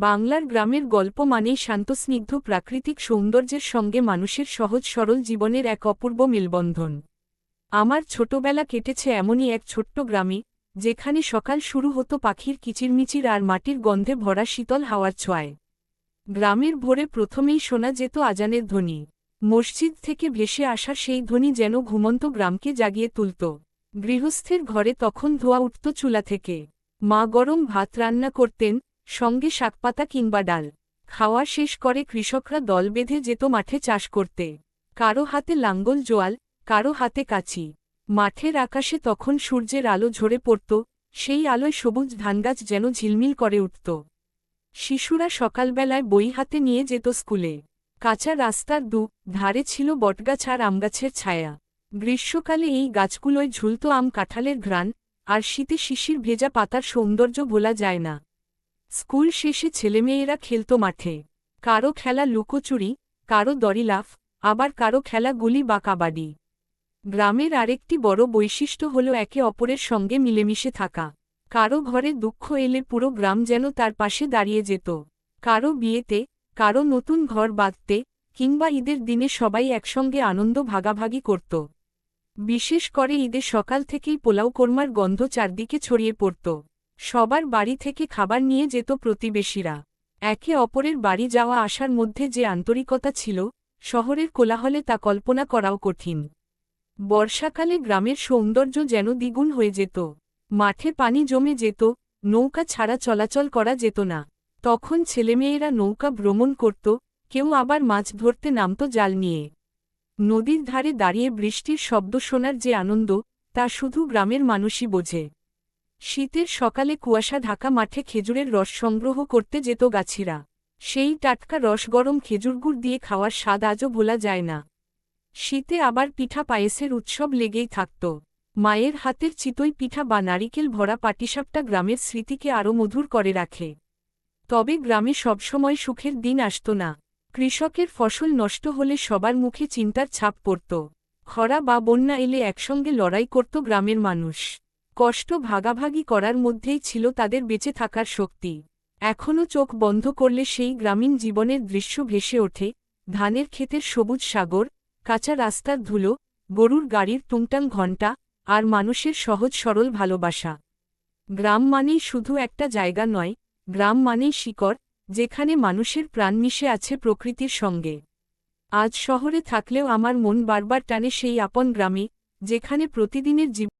বাংলার গ্রামের গল্প মানেই শান্তস্নিগ্ধ প্রাকৃতিক সৌন্দর্যের সঙ্গে মানুষের সহজ সরল জীবনের এক অপূর্ব মেলবন্ধন। আমার ছোটবেলা কেটেছে এমনই এক ছোট্ট গ্রামে, যেখানে সকাল শুরু হতো পাখির কিচিরমিচির আর মাটির গন্ধে ভরা শীতল হাওয়ার ছোঁয়ায়। গ্রামের ভোরে প্রথমেই শোনা যেত আজানের ধ্বনি। মসজিদ থেকে ভেসে আসা সেই ধ্বনি যেন ঘুমন্ত গ্রামকে জাগিয়ে তুলত। গৃহস্থের ঘরে তখন ধোয়া উঠত চুলা থেকে। মা গরম ভাত রান্না করতেন সঙ্গে শাকপাতা কিংবা ডাল। খাওয়া শেষ করে কৃষকরা দল বেঁধে যেত মাঠে চাষ করতে। কারও হাতে লাঙ্গল, জোয়াল, কারও হাতে কাচি। মাঠের আকাশে তখন সূর্যের আলো ঝরে পড়ত, সেই আলোয় সবুজ ধানগাছ যেন ঝিলমিল করে উঠত। শিশুরা সকালবেলায় বই হাতে নিয়ে যেত স্কুলে। কাঁচা রাস্তার দু ধারে ছিল বটগাছ আর আমগাছের ছায়া। গ্রীষ্মকালে এই গাছগুলোয় ঝুলত আম কাঁঠালের ঘ্রাণ, আর শীতে শিশির ভেজা পাতার সৌন্দর্য ভোলা যায় না। স্কুল শেষে ছেলেমেয়েরা খেলত মাঠে। কারও খেলা লুকোচুরি, কারও দড়িলাফ আবার কারও খেলা গুলি বা কাবাডি। গ্রামের আরেকটি বড় বৈশিষ্ট্য হল একে অপরের সঙ্গে মিলেমিশে থাকা। কারও ঘরে দুঃখ এলে পুরো গ্রাম যেন তার পাশে দাঁড়িয়ে যেত। কারও বিয়েতে, কারও নতুন ঘর বাঁধতে, কিংবা ঈদের দিনে সবাই একসঙ্গে আনন্দ ভাগাভাগি করত। বিশেষ করে ঈদের সকাল থেকেই পোলাও কোরমার গন্ধ চারদিকে ছড়িয়ে পড়ত। সবার বাড়ি থেকে খাবার নিয়ে যেত প্রতিবেশীরা। একে অপরের বাড়ি যাওয়া আসার মধ্যে যে আন্তরিকতা ছিল, শহরের কোলাহলে তা কল্পনা করাও কঠিন। বর্ষাকালে গ্রামের সৌন্দর্য যেন দ্বিগুণ হয়ে যেত। মাঠে পানি জমে যেত, নৌকা ছাড়া চলাচল করা যেত না। তখন ছেলেমেয়েরা নৌকা ভ্রমণ করত, কেউ আবার মাছ ধরতে নামত জাল নিয়ে। নদীর ধারে দাঁড়িয়ে বৃষ্টির শব্দ শোনার যে আনন্দ, তা শুধু গ্রামের মানুষই বোঝে। শীতের সকালে কুয়াশা ঢাকা মাঠে খেজুরের রস সংগ্রহ করতে যেত গাছিরা। সেই টাটকা রস গরম খেজুরগুড় দিয়ে খাওয়ার স্বাদ আজও ভোলা যায় না। শীতে আবার পিঠা পায়েসের উৎসব লেগেই থাকত। মায়ের হাতের চিতই পিঠা বা নারিকেল ভরা পাটিসাপটা গ্রামের স্মৃতিকে আরও মধুর করে রাখে। তবে গ্রামে সবসময় সুখের দিন আসত না। কৃষকের ফসল নষ্ট হলে সবার মুখে চিন্তার ছাপ পড়ত। খরা বা বন্যা এলে একসঙ্গে লড়াই করত গ্রামের মানুষ। কষ্ট ভাগাভাগি করার মধ্যেই ছিল তাদের বেঁচে থাকার শক্তি। এখনও চোখ বন্ধ করলে সেই গ্রামীণ জীবনের দৃশ্য ভেসে ওঠে, ধানের ক্ষেতের সবুজ সাগর, কাঁচা রাস্তার ধুলো, গরুর গাড়ির টুংটাং ঘণ্টা, আর মানুষের সহজ সরল ভালোবাসা। গ্রাম মানেই শুধু একটা জায়গা নয়, গ্রাম মানেই শিকড়, যেখানে মানুষের প্রাণ মিশে আছে প্রকৃতির সঙ্গে। আজ শহরে থাকলেও আমার মন বারবার টানে সেই আপন গ্রামে, যেখানে প্রতিদিনের জীবন